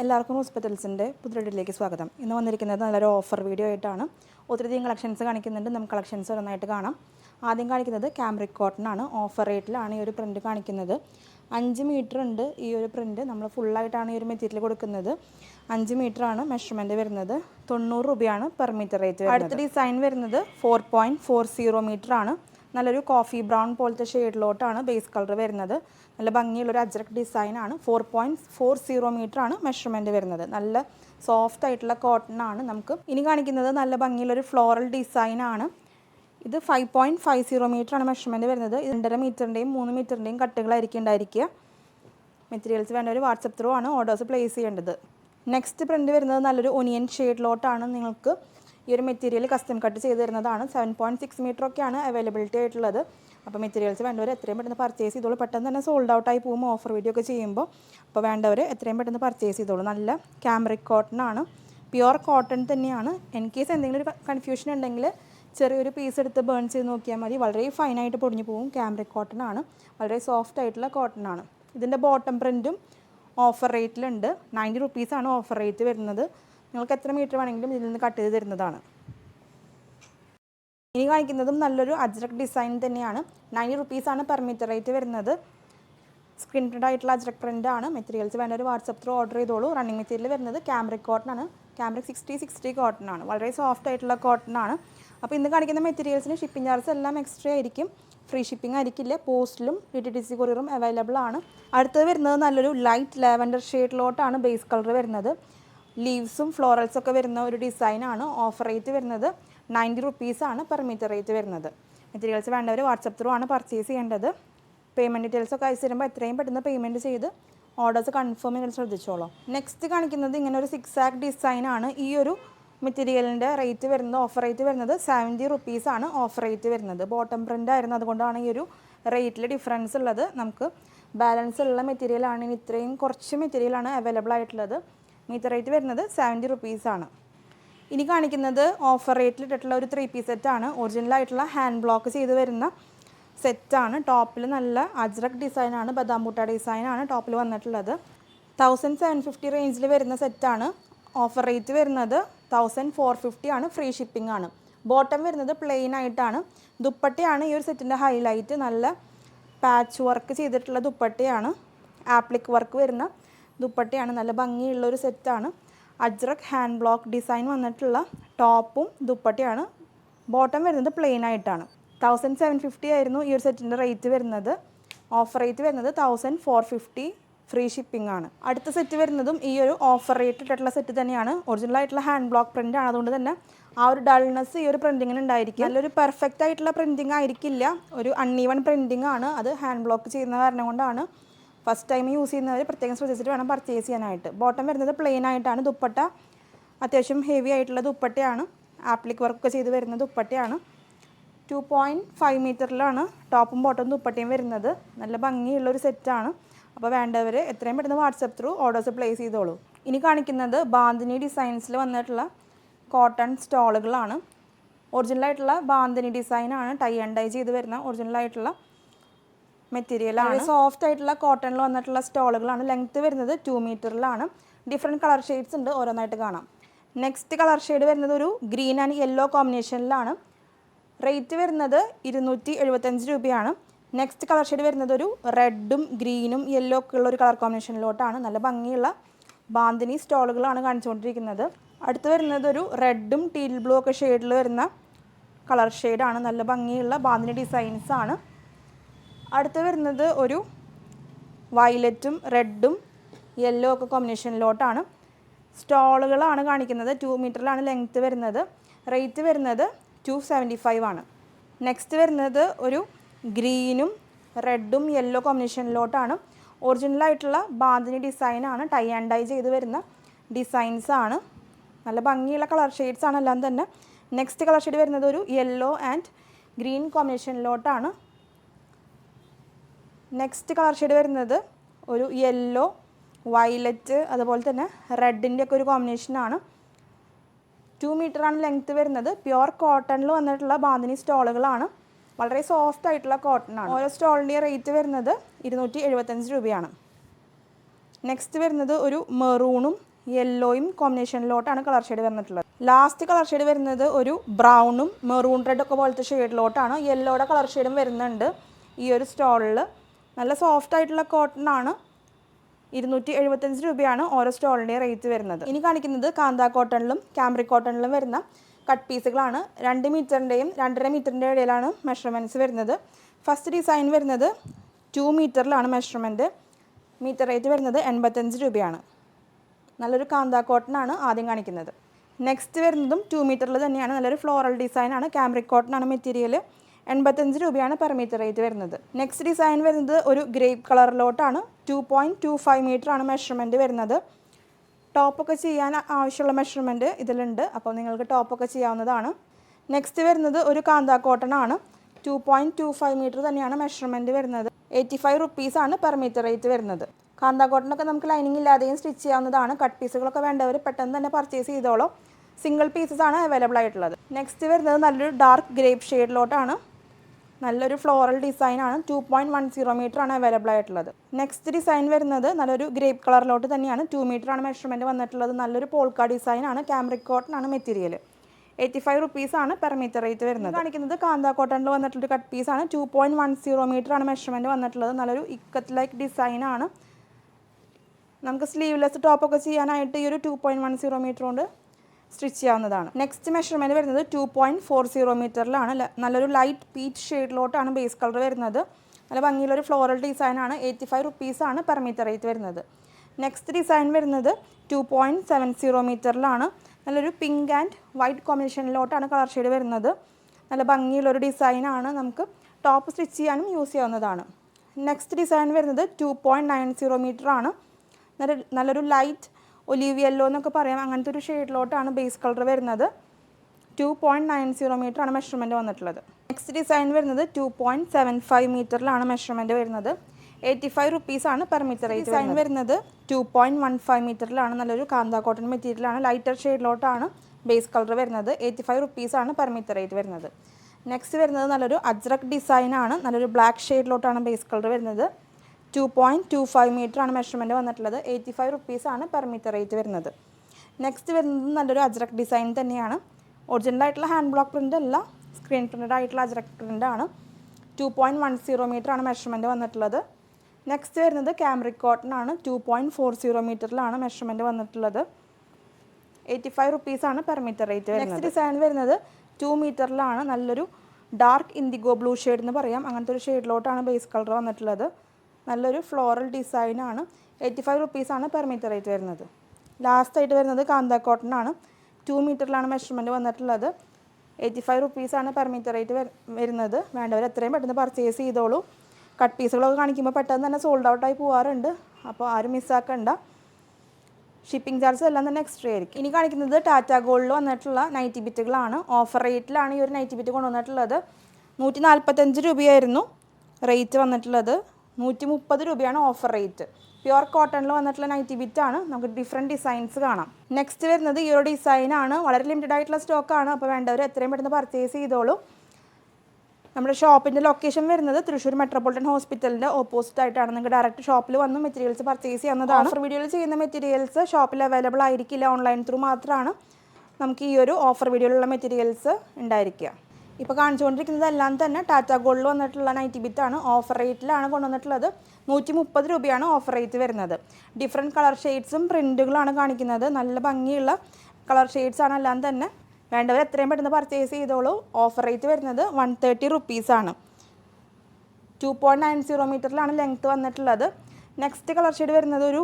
എല്ലാവർക്കും ഹോസ്പിറ്റൽസിന്റെ പുതിയടിലേക്ക് സ്വാഗതം. ഇന്ന് വന്നിരിക്കുന്നത് നല്ലൊരു ഓഫർ വീഡിയോ ആയിട്ടാണ്. ഒത്തിരിയധികം കളക്ഷൻസ് കാണിക്കുന്നുണ്ട്. നമുക്ക് കളക്ഷൻസ് ഒന്നായിട്ട് കാണാം. ആദ്യം കാണിക്കുന്നത് ക്യാമറിക് കോട്ടനാണ് ഓഫർ റേറ്റിലാണ് ഈ ഒരു പ്രിന്റ് കാണിക്കുന്നത്. അഞ്ച് മീറ്റർ ഉണ്ട് ഈ ഒരു പ്രിന്റ് നമ്മൾ ഫുള്ളായിട്ടാണ് ഈ ഒരു മെറ്റീരിയൽ കൊടുക്കുന്നത്. അഞ്ച് മീറ്റർ ആണ് മെഷർമെന്റ് വരുന്നത്. തൊണ്ണൂറ് രൂപയാണ് പെർ മീറ്റർ റേറ്റ് അടുത്ത ഡിസൈൻ വരുന്നത് four point four zero metre ആണ്. നല്ലൊരു കോഫി ബ്രൗൺ പോലത്തെ ഷെയ്ഡിലോട്ടാണ് ബേസ് കളർ വരുന്നത്. നല്ല ഭംഗിയുള്ളൊരു അജ്രക് ഡിസൈനാണ് four point four zero metre ആണ് മെഷർമെന്റ് വരുന്നത്. നല്ല സോഫ്റ്റ് ആയിട്ടുള്ള കോട്ടൺ ആണ് നമുക്ക് ഇനി കാണിക്കുന്നത്. നല്ല ഭംഗിയുള്ളൊരു ഫ്ലോറൽ ഡിസൈനാണ് ഇത് five point five zero metre ആണ് മെഷർമെന്റ് വരുന്നത്. രണ്ടര മീറ്ററിന്റെയും മൂന്ന് മീറ്ററിന്റെയും കട്ടുകളായിരിക്കും ഉണ്ടായിരിക്കുക. മെറ്റീരിയൽസ് വേണ്ട ഒരു വാട്സപ്പ് ത്രൂ ആണ്. ഓർഡേഴ്സ് പ്ലേസ് ചെയ്യേണ്ടത്. നെക്സ്റ്റ് പ്രിന്റ് വരുന്നത് നല്ലൊരു ഒനിയൻ ഷെയ്ഡിലോട്ടാണ് നിങ്ങൾക്ക് ഈ ഒരു മെറ്റീരിയൽ കസ്റ്റം കട്ട് ചെയ്ത് തരുന്നതാണ്. സെവൻ പോയിന്റ് സിക്സ് മീറ്റർ ഒക്കെയാണ് അവൈലബിലിറ്റി ആയിട്ടുള്ളത്. അപ്പോൾ മെറ്റീരിയൽസ് വേണ്ടവർ എത്രയും പെട്ടെന്ന് പർച്ചേസ് ചെയ്തോളൂ. പെട്ടെന്ന് തന്നെ സോൾഡ് ഔട്ട് ആയി പോകുമ്പോൾ ഓഫർ വീഡിയോ ഒക്കെ ചെയ്യുമ്പോൾ. അപ്പോൾ വേണ്ടവർ എത്രയും പെട്ടെന്ന് പർച്ചേസ് ചെയ്തോളൂ. നല്ല ക്യാമറിക് കോട്ടൺ ആണ്. പ്യുവർ കോട്ടൺ തന്നെയാണ്. ഇൻ കേസ് എന്തെങ്കിലും ഒരു കൺഫ്യൂഷൻ ഉണ്ടെങ്കിൽ ചെറിയൊരു പീസ് എടുത്ത് ബേൺ ചെയ്ത് നോക്കിയാൽ മതി. വളരെ ഫൈനായിട്ട് പൊടിഞ്ഞു പോകും. ക്യാമറിക് കോട്ടൺ ആണ്. വളരെ സോഫ്റ്റ് ആയിട്ടുള്ള കോട്ടൺ ആണ്. ഇതിന്റെ ബോട്ടം പ്രിന്റും ഓഫർ റേറ്റിലുണ്ട് നയന്റി റുപ്പീസാണ് ഓഫർ റേറ്റ് വരുന്നത്. നിങ്ങൾക്ക് എത്ര മീറ്റർ വേണമെങ്കിലും ഇതിൽ നിന്ന് കട്ട് ചെയ്ത് തരുന്നതാണ്. ഇനി കാണിക്കുന്നതും നല്ലൊരു അജ്രക് ഡിസൈൻ തന്നെയാണ്. നയന്റി റുപ്പീസാണ് പെർ മീറ്റർ റേറ്റ് വരുന്നത്. സ്ക്രീൻ പ്രിന്റ് ആയിട്ടുള്ള അജ്രക് പ്രിന്റ് ആണ്. മെറ്റീരിയൽസ് വേണ്ട ഒരു വാട്സപ്പ് ത്രൂ ഓർഡർ ചെയ്തോളൂ. റണ്ണിങ് മെറ്റീരിയൽ വരുന്നത് ക്യാമറിക് കോട്ടൺ ആണ്. ക്യാമറിക് സിക്സ്റ്റി സിക്സ്റ്റി കോട്ടൺ ആണ്. വളരെ സോഫ്റ്റ് ആയിട്ടുള്ള കോട്ടൺ ആണ്. അപ്പോൾ ഇന്ന് കാണിക്കുന്ന മെറ്റീരിയൽസിന് ഷിപ്പിംഗ് ചാർജ് എല്ലാം എക്സ്ട്രാ ആയിരിക്കും. ഫ്രീ ഷിപ്പിംഗ് ആയിരിക്കില്ല. പോസ്റ്റിലും ഡി ടി ടി സി കൊറിയറും അവൈലബിൾ ആണ്. അടുത്തത് വരുന്നത് നല്ലൊരു ലൈറ്റ് ലാവൻഡർ ഷെയ്ഡിലോട്ടാണ് ബേസ് കളർ വരുന്നത്. ലീവ്സും ഫ്ലോറൽസും ഒക്കെ വരുന്ന ഒരു ഡിസൈനാണ് ഓഫർ റേറ്റ് വരുന്നത് നയന്റി റുപ്പീസാണ് പെർ മീറ്റർ റേറ്റ് വരുന്നത്. മെറ്റീരിയൽസ് വേണ്ടവർ വാട്സപ്പ് ത്രൂ ആണ് പർച്ചേസ് ചെയ്യേണ്ടത്. പേയ്മെന്റ് ഡീറ്റെയിൽസ് ഒക്കെ അയച്ചു തരുമ്പോൾ എത്രയും പെട്ടെന്ന് പേയ്മെന്റ് ചെയ്ത് ഓർഡേഴ്സ് കൺഫേം ചെയ്യാൻ ശ്രദ്ധിച്ചോളൂ. നെക്സ്റ്റ് കാണിക്കുന്നത് ഇങ്ങനെ ഒരു സിക്സ് ആക്ക് ഡിസൈനാണ് ഈ ഒരു മെറ്റീരിയലിന്റെ റേറ്റ് വരുന്നത് ഓഫർ റേറ്റ് വരുന്നത് സെവന്റി റുപ്പീസാണ് ഓഫർ റേറ്റ് വരുന്നത്. ബോട്ടം പ്രിന്റ് ആയിരുന്നു. അതുകൊണ്ടാണ് ഈ ഒരു റേറ്റിൽ ഡിഫറൻസ് ഉള്ളത്. നമുക്ക് ബാലൻസ് ഉള്ള മെറ്റീരിയലാണ് ഇനി ഇത്രയും കുറച്ച് മെറ്റീരിയലാണ് അവൈലബിൾ ആയിട്ടുള്ളത്. മീറ്റർ റേറ്റ് വരുന്നത് സെവന്റി റുപ്പീസാണ് ഇനി കാണിക്കുന്നത് ഓഫർ റേറ്റിൽ ഇട്ടിട്ടുള്ള ഒരു ത്രീ പീസ് സെറ്റാണ് ഒറിജിനലായിട്ടുള്ള ഹാൻഡ് ബ്ലോക്ക് ചെയ്ത് വരുന്ന സെറ്റാണ് ടോപ്പിൽ നല്ല അജ്രക് ഡിസൈനാണ് ബദാംബൂട്ട ഡിസൈനാണ് ടോപ്പിൽ വന്നിട്ടുള്ളത്. തൗസൻഡ് സെവൻ ഫിഫ്റ്റി റേഞ്ചിൽ വരുന്ന സെറ്റാണ് ഓഫർ റേറ്റ് വരുന്നത് തൗസൻഡ് ഫോർ ഫിഫ്റ്റി ആണ് ഫ്രീ ഷിപ്പിംഗ് ആണ്. ബോട്ടം വരുന്നത് പ്ലെയിൻ ആയിട്ടാണ്. ദുപ്പട്ടയാണ് ഈ ഒരു സെറ്റിന്റെ ഹൈലൈറ്റ് നല്ല പാച്ച് വർക്ക് ചെയ്തിട്ടുള്ള ദുപ്പട്ടയാണ്. ആപ്ലിക് വർക്ക് വരുന്ന ദുപ്പട്ടയാണ്. നല്ല ഭംഗിയുള്ള ഒരു സെറ്റാണ്. അജ്രക് ഹാൻഡ് ബ്ലോക്ക് ഡിസൈൻ വന്നിട്ടുള്ള ടോപ്പും ദുപ്പട്ടയാണ്. ബോട്ടം വരുന്നത് പ്ലെയിൻ ആയിട്ടാണ്. തൗസൻഡ് സെവൻ ഫിഫ്റ്റി ആയിരുന്നു ഈ ഒരു സെറ്റിന്റെ റേറ്റ് വരുന്നത്. ഓഫർ റേറ്റ് വരുന്നത് thousand four fifty free shipping ആണ്. അടുത്ത സെറ്റ് വരുന്നതും ഈ ഒരു ഓഫർ റേറ്റ് ഇട്ടിട്ടുള്ള സെറ്റ് തന്നെയാണ്. ഒറിജിനൽ ആയിട്ടുള്ള ഹാൻഡ് ബ്ലോക്ക് പ്രിന്റ് ആണ്. അതുകൊണ്ട് തന്നെ ആ ഒരു ഡൾനെസ് ഈ ഒരു പ്രിന്റിങ്ങിന് ഉണ്ടായിരിക്കും. നല്ലൊരു പെർഫെക്റ്റ് ആയിട്ടുള്ള പ്രിന്റിങ് ആയിരിക്കില്ല. ഒരു അൺഈവൺ പ്രിന്റിംഗ് ആണ്. അത് ഹാൻഡ് ബ്ലോക്ക് ചെയ്യുന്ന കാരണം കൊണ്ടാണ്. ഫസ്റ്റ് ടൈം യൂസ് ചെയ്യുന്നവർ പ്രത്യേകം ശ്രദ്ധിച്ചിട്ട് വേണം പർച്ചേസ് ചെയ്യാനായിട്ട്. ബോട്ടം വരുന്നത് പ്ലെയിൻ ആയിട്ടാണ് ദുപ്പട്ട. അത്യാവശ്യം ഹെവി ആയിട്ടുള്ള ദുപ്പട്ടയാണ്. ആപ്ലിക് വർക്ക് ചെയ്ത് വരുന്ന ദുപ്പട്ടയാണ്. ടു പോയിന്റ് ഫൈവ് മീറ്ററിലാണ് ടോപ്പും ബോട്ടവും ദുപ്പട്ടയും വരുന്നത്. നല്ല ഭംഗിയുള്ളൊരു സെറ്റാണ് അപ്പോൾ വേണ്ടവർ എത്രയും പെട്ടെന്ന് വാട്സപ്പ് ത്രൂ ഓർഡേഴ്സ് പ്ലേസ് ചെയ്തോളൂ. ഇനി കാണിക്കുന്നത് ബാന്തിനി ഡിസൈൻസിൽ വന്നിട്ടുള്ള കോട്ടൺ സ്റ്റോളുകളാണ് ഒറിജിനലായിട്ടുള്ള ബാന്തിനി ഡിസൈനാണ് ടൈ ആൻഡ് ടൈ ചെയ്ത് വരുന്ന ഒറിജിനലായിട്ടുള്ള മെറ്റീരിയലാണ് സോഫ്റ്റ് ആയിട്ടുള്ള കോട്ടണിൽ വന്നിട്ടുള്ള സ്റ്റോളുകളാണ് ലെങ്ത് വരുന്നത് ടു മീറ്ററിലാണ് ഡിഫറെന്റ് കളർ ഷെയ്ഡ്സ് ഉണ്ട്. ഓരോന്നായിട്ട് കാണാം. നെക്സ്റ്റ് കളർ ഷെയ്ഡ് വരുന്നത് ഒരു ഗ്രീൻ ആൻഡ് യെല്ലോ കോമ്പിനേഷനിലാണ് റേറ്റ് വരുന്നത് ഇരുന്നൂറ്റി എഴുപത്തഞ്ച് രൂപയാണ്. നെക്സ്റ്റ് കളർ ഷെയ്ഡ് വരുന്നത് ഒരു റെഡും ഗ്രീനും യെല്ലോ ഒക്കെ ഉള്ള ഒരു കളർ കോമ്പിനേഷനിലോട്ടാണ് നല്ല ഭംഗിയുള്ള ബാന്തിനി സ്റ്റോളുകളാണ് കാണിച്ചുകൊണ്ടിരിക്കുന്നത്. അടുത്ത് വരുന്നത് ഒരു റെഡും ടീൽ ബ്ലൂ ഒക്കെ ഷെയ്ഡിൽ വരുന്ന കളർ ഷെയ്ഡാണ് നല്ല ഭംഗിയുള്ള ബാന്തിനി ഡിസൈൻസ് ആണ്. അടുത്ത് വരുന്നത് ഒരു വയലറ്റും റെഡും യെല്ലോ ഒക്കെ കോമ്പിനേഷനിലോട്ടാണ് സ്റ്റോളുകളാണ് കാണിക്കുന്നത്. ടു മീറ്ററിലാണ് ലെങ്ത്ത് വരുന്നത്. റേറ്റ് വരുന്നത് ടു സെവന്റി ഫൈവ് ആണ്. നെക്സ്റ്റ് വരുന്നത് ഒരു ഗ്രീനും റെഡും യെല്ലോ കോമ്പിനേഷനിലോട്ടാണ് ഒറിജിനലായിട്ടുള്ള ബാന്തിനി ഡിസൈനാണ് ടൈ ആൻഡ് ഡൈ ചെയ്ത് വരുന്ന ഡിസൈൻസ് ആണ്. നല്ല ഭംഗിയുള്ള കളർ ഷെയ്ഡ്സ് ആണ് എല്ലാം തന്നെ. നെക്സ്റ്റ് കളർ ഷെയ്ഡ് വരുന്നത് ഒരു യെല്ലോ ആൻഡ് ഗ്രീൻ കോമ്പിനേഷനിലോട്ടാണ് നെക്സ്റ്റ് കളർ ഷെയ്ഡ് വരുന്നത് ഒരു യെല്ലോ വയലറ്റ് അതുപോലെ തന്നെ റെഡിന്റെ ഒക്കെ ഒരു കോമ്പിനേഷനാണ് ടു മീറ്ററാണ് ലെങ്ത്ത് വരുന്നത്. പ്യുവർ കോട്ടണിൽ വന്നിട്ടുള്ള ബാന്തിനി സ്റ്റോളുകളാണ്. വളരെ സോഫ്റ്റ് ആയിട്ടുള്ള കോട്ടൺ ആണ്. ഓരോ സ്റ്റോളിന്റെ റേറ്റ് വരുന്നത് ഇരുന്നൂറ്റി എഴുപത്തഞ്ച് രൂപയാണ്. നെക്സ്റ്റ് വരുന്നത് ഒരു മെറൂണും യെല്ലോയും കോമ്പിനേഷനിലോട്ടാണ് കളർ ഷെയ്ഡ് വന്നിട്ടുള്ളത്. ലാസ്റ്റ് കളർ ഷെയ്ഡ് വരുന്നത് ഒരു ബ്രൗണും മെറൂൺ റെഡ് ഒക്കെ പോലത്തെ ഷെയ്ഡിലോട്ടാണ് യെല്ലോയുടെ കളർ ഷെയ്ഡും വരുന്നുണ്ട് ഈ ഒരു സ്റ്റോളിൽ നല്ല സോഫ്റ്റ് ആയിട്ടുള്ള കോട്ടൺ ആണ്. ഇരുന്നൂറ്റി എഴുപത്തഞ്ച് രൂപയാണ് ഓരോ സ്റ്റോളിന്റെയും റേറ്റ് വരുന്നത്. ഇനി കാണിക്കുന്നത് കാന്ത കോട്ടണിലും ക്യാമ്രിക് കോട്ടണിലും വരുന്ന കട്ട് പീസുകളാണ് രണ്ട് മീറ്ററിന്റെയും രണ്ടര മീറ്ററിന്റെ ഇടയിലാണ് മെഷർമെന്റ്സ് വരുന്നത്. ഫസ്റ്റ് ഡിസൈൻ വരുന്നത് ടു മീറ്ററിലാണ് മെഷർമെന്റ് മീറ്റർ റേറ്റ് വരുന്നത് എൺപത്തഞ്ച് രൂപയാണ്. നല്ലൊരു കാന്ത ആണ് ആദ്യം കാണിക്കുന്നത്. നെക്സ്റ്റ് വരുന്നതും ടു മീറ്ററിൽ തന്നെയാണ്. നല്ലൊരു ഫ്ലോറൽ ഡിസൈനാണ് ക്യാമ്പ്രിക് ആണ് മെറ്റീരിയൽ എൺപത്തഞ്ച് രൂപയാണ് പെർ മീറ്റർ റേറ്റ് വരുന്നത്. നെക്സ്റ്റ് ഡിസൈൻ വരുന്നത് ഒരു grape കളറിലോട്ടാണ് two point two five metre ആണ് മെഷർമെന്റ് വരുന്നത്. ടോപ്പൊക്കെ ചെയ്യാൻ ആവശ്യമുള്ള മെഷർമെന്റ് ഇതിലുണ്ട്. അപ്പോൾ നിങ്ങൾക്ക് ടോപ്പൊക്കെ ചെയ്യാവുന്നതാണ്. നെക്സ്റ്റ് വരുന്നത് ഒരു കാന്ത കോട്ടൺ ആണ്. Two point two five metre തന്നെയാണ് മെഷർമെന്റ് വരുന്നത്. എയ്റ്റി ഫൈവ് റുപ്പീസാണ് പെർ മീറ്റർ റേറ്റ് വരുന്നത്. കാന്ത കോട്ടണൊക്കെ നമുക്ക് ലൈനിങ് ഇല്ലാതെയും സ്റ്റിച്ച് ചെയ്യാവുന്നതാണ്. കട്ട് പീസുകളൊക്കെ വേണ്ടവർ പെട്ടെന്ന് തന്നെ പർച്ചേസ് ചെയ്തോളൂ. സിംഗിൾ പീസസ് ആണ് അവൈലബിൾ ആയിട്ടുള്ളത്. നെക്സ്റ്റ് വരുന്നത് നല്ലൊരു ഡാർക്ക് ഗ്രേപ്പ് ഷെയ്ഡിലോട്ടാണ് നല്ലൊരു ഫ്ലോറൽ ഡിസൈനാണ് two point one zero metre ആണ് അവൈലബിൾ ആയിട്ടുള്ളത്. നെക്സ്റ്റ് ഡിസൈൻ വരുന്നത് നല്ലൊരു ഗ്രേപ്പ് കളറിലോട്ട് തന്നെയാണ്. ടു മീറ്റർ ആണ് മെഷർമെന്റ് വന്നിട്ടുള്ളത്. നല്ലൊരു പോൾക്ക ഡിസൈൻ ആണ്. ക്യാമറിക് കോട്ടൺ ആണ് മെറ്റീരിയൽ എയ്റ്റി ഫൈവ് റുപ്പീസ് ആണ് പെർ മീറ്റർ റേറ്റ് വരുന്നത്. കാണിക്കുന്നത് കാന്ത കോട്ടണിൽ വന്നിട്ടുള്ള കട്ട് പീസ് ആണ്. Two point one zero metre ആണ് മെഷർമെന്റ് വന്നിട്ടുള്ളത്. നല്ലൊരു ഇക്കത്ത് ലൈക്ക് ഡിസൈൻ ആണ്. നമുക്ക് സ്ലീവ്ലെസ് ടോപ്പൊക്കെ ചെയ്യാനായിട്ട് ഈ ഒരു two point one zero metre കൊണ്ട് സ്റ്റിച്ച് ചെയ്യാവുന്നതാണ് നെക്സ്റ്റ് മെഷർമെന്റ് വരുന്നത് ടു പോയിന്റ് ഫോർ സീറോ മീറ്ററിലാണ് നല്ലൊരു ലൈറ്റ് പീച്ച് ഷെയ്ഡിലോട്ടാണ് ബേസ് കളർ വരുന്നത്. നല്ല ഭംഗിയുള്ളൊരു ഫ്ലോറൽ ഡിസൈനാണ് എയ്റ്റി ഫൈവ് റുപ്പീസാണ് പെർ മീറ്റർ റേറ്റ് വരുന്നത്. നെക്സ്റ്റ് ഡിസൈൻ വരുന്നത് ടു പോയിന്റ് സെവൻ സീറോ മീറ്ററിലാണ് നല്ലൊരു പിങ്ക് ആൻഡ് വൈറ്റ് കോമ്പിനേഷനിലോട്ടാണ് കളർ ഷെയ്ഡ് വരുന്നത്. നല്ല ഭംഗിയുള്ളൊരു ഡിസൈനാണ് നമുക്ക് ടോപ്പ് സ്റ്റിച്ച് ചെയ്യാനും യൂസ് ചെയ്യാവുന്നതാണ്. നെക്സ്റ്റ് ഡിസൈൻ വരുന്നത് ടു പോയിന്റ് നയൻ സീറോ മീറ്ററാണ് നല്ല നല്ലൊരു ലൈറ്റ് ഒലീവ് യെല്ലോ എന്നൊക്കെ പറയാം. അങ്ങനത്തെ ഒരു ഷെയ്ഡിലോട്ടാണ് ബേസ് കളർ വരുന്നത്. Two point nine zero metre ആണ് മെഷർമെന്റ് വന്നിട്ടുള്ളത്. നെക്സ്റ്റ് ഡിസൈൻ വരുന്നത് ടു പോയിന്റ് സെവൻ ഫൈവ് മീറ്ററിലാണ് മെഷർമെന്റ് വരുന്നത്. എയ്റ്റി ഫൈവ് റുപ്പീസാണ് പെർ മീറ്റർ ഡിസൈൻ വരുന്നത്. ടു പോയിന്റ് വൺ ഫൈവ് മീറ്ററിലാണ് നല്ലൊരു കാന്ത കോട്ടൺ മെറ്റീരിയലാണ് ലൈറ്റർ ഷെയ്ഡിലോട്ടാണ് ബേസ് കളർ വരുന്നത്. എയ്റ്റി ഫൈവ് റുപ്പീസാണ് പെർ മീറ്റർ റേറ്റ് വരുന്നത്. നെക്സ്റ്റ് വരുന്നത് നല്ലൊരു അജ്രക് ഡിസൈനാണ് നല്ലൊരു ബ്ലാക്ക് ഷെയ്ഡിലോട്ടാണ് ബേസ് കളർ വരുന്നത്. Two point two five metre ആണ് മെഷർമെന്റ് വന്നിട്ടുള്ളത്. എയ്റ്റി ഫൈവ് റുപ്പീസാണ് പെർ മീറ്റർ റേറ്റ് വരുന്നത്. നെക്സ്റ്റ് വരുന്നത് നല്ലൊരു അജ്രക് ഡിസൈൻ തന്നെയാണ്. ഒറിജിനൽ ആയിട്ടുള്ള ഹാൻഡ് ബ്ലോക്ക് പ്രിന്റ് അല്ല സ്ക്രീൻ പ്രിന്റഡ് ആയിട്ടുള്ള അജ്രക് പ്രിന്റ് ആണ്. Two point one zero metre ആണ് മെഷർമെന്റ് വന്നിട്ടുള്ളത്. നെക്സ്റ്റ് വരുന്നത് ക്യാമറിക് കോട്ടൺ ആണ്. ടു പോയിന്റ് ഫോർ സീറോ മീറ്ററിലാണ് മെഷർമെന്റ് വന്നിട്ടുള്ളത്. എയ്റ്റി ഫൈവ് റുപ്പീസാണ് പെർ മീറ്റർ റേറ്റ് വരുന്നത്. നെക്സ്റ്റ് ഡിസൈൻ വരുന്നത് ടു മീറ്ററിലാണ് നല്ലൊരു ഡാർക്ക് ഇൻഡിഗോ ബ്ലൂ ഷെയ്ഡ് എന്ന് പറയാം. അങ്ങനത്തെ ഒരു ഷെയ്ഡിലോട്ടാണ് ബേസ് കളർ വന്നിട്ടുള്ളത്. നല്ലൊരു ഫ്ലോറൽ ഡിസൈനാണ് എയ്റ്റി ഫൈവ് റുപ്പീസാണ് പെർ മീറ്റർ റേറ്റ് വരുന്നത്. ലാസ്റ്റ് ആയിട്ട് വരുന്നത് കാന്ത കോട്ടൺ ആണ്. ടു മീറ്ററിലാണ് മെഷർമെന്റ് വന്നിട്ടുള്ളത്. എയ്റ്റി ഫൈവ് റുപ്പീസാണ് പെർ മീറ്റർ റേറ്റ് വരുന്നത്. വേണ്ടവർ എത്രയും പെട്ടെന്ന് പർച്ചേസ് ചെയ്തോളൂ. കട്ട് പീസുകളൊക്കെ കാണിക്കുമ്പോൾ പെട്ടെന്ന് തന്നെ സോൾഡ് ഔട്ടായി പോകാറുണ്ട് അപ്പോൾ ആരും മിസ്സാക്കണ്ട ഷിപ്പിംഗ് ചാർജസ് എല്ലാം തന്നെ എക്സ്ട്രാ ആയിരിക്കും. ഇനി കാണിക്കുന്നത് ടാറ്റ ഗോൾഡിൽ വന്നിട്ടുള്ള നൈറ്റി ബിറ്റുകളാണ് ഓഫർ റേറ്റിലാണ് ഈ ഒരു നൈറ്റി ബിറ്റ് കൊണ്ടുവന്നിട്ടുള്ളത്. നൂറ്റി നാൽപ്പത്തഞ്ച് രൂപയായിരുന്നു റേറ്റ് വന്നിട്ടുള്ളത്. നൂറ്റി മുപ്പത് രൂപയാണ് ഓഫർ റേറ്റ് പ്യുവർ കോട്ടണിൽ വന്നിട്ടുള്ള നൈറ്റി ആണ്. നമുക്ക് ഡിഫറെന്റ് ഡിസൈൻസ് കാണാം. നെക്സ്റ്റ് വരുന്നത് ഈ ഒരു ഡിസൈൻ ആണ്. വളരെ ലിമിറ്റഡ് ആയിട്ടുള്ള സ്റ്റോക്കാണ് അപ്പോൾ വേണ്ടവർ എത്രയും പെട്ടെന്ന് പർച്ചേസ് ചെയ്തോളൂ. നമ്മുടെ ഷോപ്പിന്റെ ലൊക്കേഷൻ വരുന്നത് തൃശ്ശൂർ മെട്രോപൊളിറ്റൻ ഹോസ്പിറ്റലിന്റെ ഓപ്പോസിറ്റ് ആയിട്ടാണ്. നിങ്ങൾക്ക് ഡയറക്റ്റ് ഷോപ്പിൽ വന്ന് മെറ്റീരിയൽസ് പർച്ചേസ് ചെയ്യുന്നതാണ് ഓഫർ വീഡിയോയിൽ ചെയ്യുന്ന മെറ്റീരിയൽസ് ഷോപ്പിൽ അവൈലബിൾ ആയിരിക്കില്ല ഓൺലൈൻ ത്രൂ മാത്രമാണ് നമുക്ക് ഈ ഒരു ഓഫർ വീഡിയോയിലുള്ള മെറ്റീരിയൽസ് ഉണ്ടായിരിക്കുക. ഇപ്പോൾ കാണിച്ചുകൊണ്ടിരിക്കുന്നതെല്ലാം തന്നെ ടാറ്റ ഗോൾഡിൽ വന്നിട്ടുള്ള നൈറ്റി ബിത്താണ് ഓഫർ റേറ്റിലാണ് കൊണ്ടുവന്നിട്ടുള്ളത്. നൂറ്റി മുപ്പത് രൂപയാണ് ഓഫർ റേറ്റ് വരുന്നത്. ഡിഫറെന്റ് കളർ ഷെയ്ഡ്സും പ്രിന്റുകളാണ് കാണിക്കുന്നത്. നല്ല ഭംഗിയുള്ള കളർ ഷെയ്ഡ്സ് ആണ് എല്ലാം തന്നെ. വേണ്ടവർ എത്രയും പെട്ടെന്ന് പർച്ചേസ് ചെയ്തോളൂ. ഓഫർ റേറ്റ് വരുന്നത് വൺ തേർട്ടി റുപ്പീസാണ് ടു പോയിന്റ് നയൻ സീറോ മീറ്ററിലാണ് ലെങ്ത്ത് വന്നിട്ടുള്ളത്. നെക്സ്റ്റ് കളർ ഷെയ്ഡ് വരുന്നത് ഒരു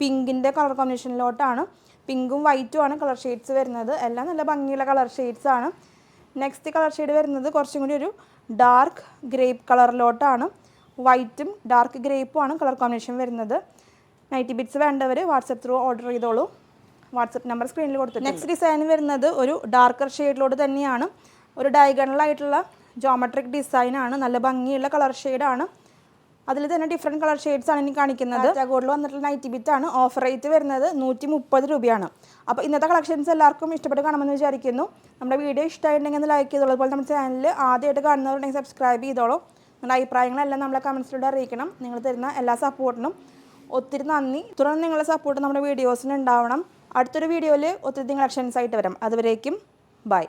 പിങ്കിന്റെ കളർ കോമ്പിനേഷനിലോട്ടാണ് പിങ്കും വൈറ്റും ആണ് കളർ ഷെയ്ഡ്സ് വരുന്നത്. എല്ലാം നല്ല ഭംഗിയുള്ള കളർ ഷെയ്ഡ്സ് ആണ്. നെക്സ്റ്റ് കളർ ഷെയ്ഡ് വരുന്നത് കുറച്ചും കൂടി ഒരു ഡാർക്ക് ഗ്രേപ്പ് കളറിലോട്ടാണ് വൈറ്റും ഡാർക്ക് ഗ്രേപ്പും ആണ് കളർ കോമ്പിനേഷൻ വരുന്നത്. നൈറ്റി ബിറ്റ്സ് വേണ്ടവർ വാട്സപ്പ് ത്രൂ ഓർഡർ ചെയ്തോളൂ. വാട്സപ്പ് നമ്പർ സ്ക്രീനിൽ കൊടുത്തു നെക്സ്റ്റ് ഡിസൈൻ വരുന്നത് ഒരു ഡാർക്കർ ഷെയ്ഡിലോട്ട് തന്നെയാണ്. ഒരു ഡയഗണലായിട്ടുള്ള ജോമെട്രിക് ഡിസൈനാണ് നല്ല ഭംഗിയുള്ള കളർ ഷെയ്ഡാണ് അതിൽ തന്നെ ഡിഫറെന്റ് കളർ ഷെയ്ഡ്സ് ആണ് ഇനി കാണിക്കുന്നത്. ഗോൾഡിൽ വന്നിട്ടുള്ള നൈറ്റി ബിറ്റ് ആണ്. ഓഫർ റേറ്റ് വരുന്നത് നൂറ്റി മുപ്പത് രൂപയാണ്. അപ്പോൾ ഇന്നത്തെ കളക്ഷൻസ് എല്ലാവർക്കും ഇഷ്ടപ്പെട്ട് കാണുമെന്ന് വിചാരിക്കുന്നു. നമ്മുടെ വീഡിയോ ഇഷ്ടമായിട്ടുണ്ടെങ്കിൽ ഒന്ന് ലൈക്ക് ചെയ്തോളൂ. അതുപോലെ നമ്മുടെ ചാനൽ ആദ്യമായിട്ട് കാണുന്നവരുണ്ടെങ്കിൽ സബ്സ്ക്രൈബ് ചെയ്തോളൂ. നിങ്ങളുടെ അഭിപ്രായങ്ങളെല്ലാം നമ്മളെ കമൻസിലൂടെ അറിയിക്കണം. നിങ്ങൾ തരുന്ന എല്ലാ സപ്പോർട്ടിനും ഒത്തിരി നന്ദി. തുടർന്ന് നിങ്ങളുടെ സപ്പോർട്ട് നമ്മുടെ വീഡിയോസിന് ഉണ്ടാവണം. അടുത്തൊരു വീഡിയോയിൽ ഒത്തിരി കളക്ഷൻസ് ആയിട്ട് വരാം. അതുവരേക്കും ബൈ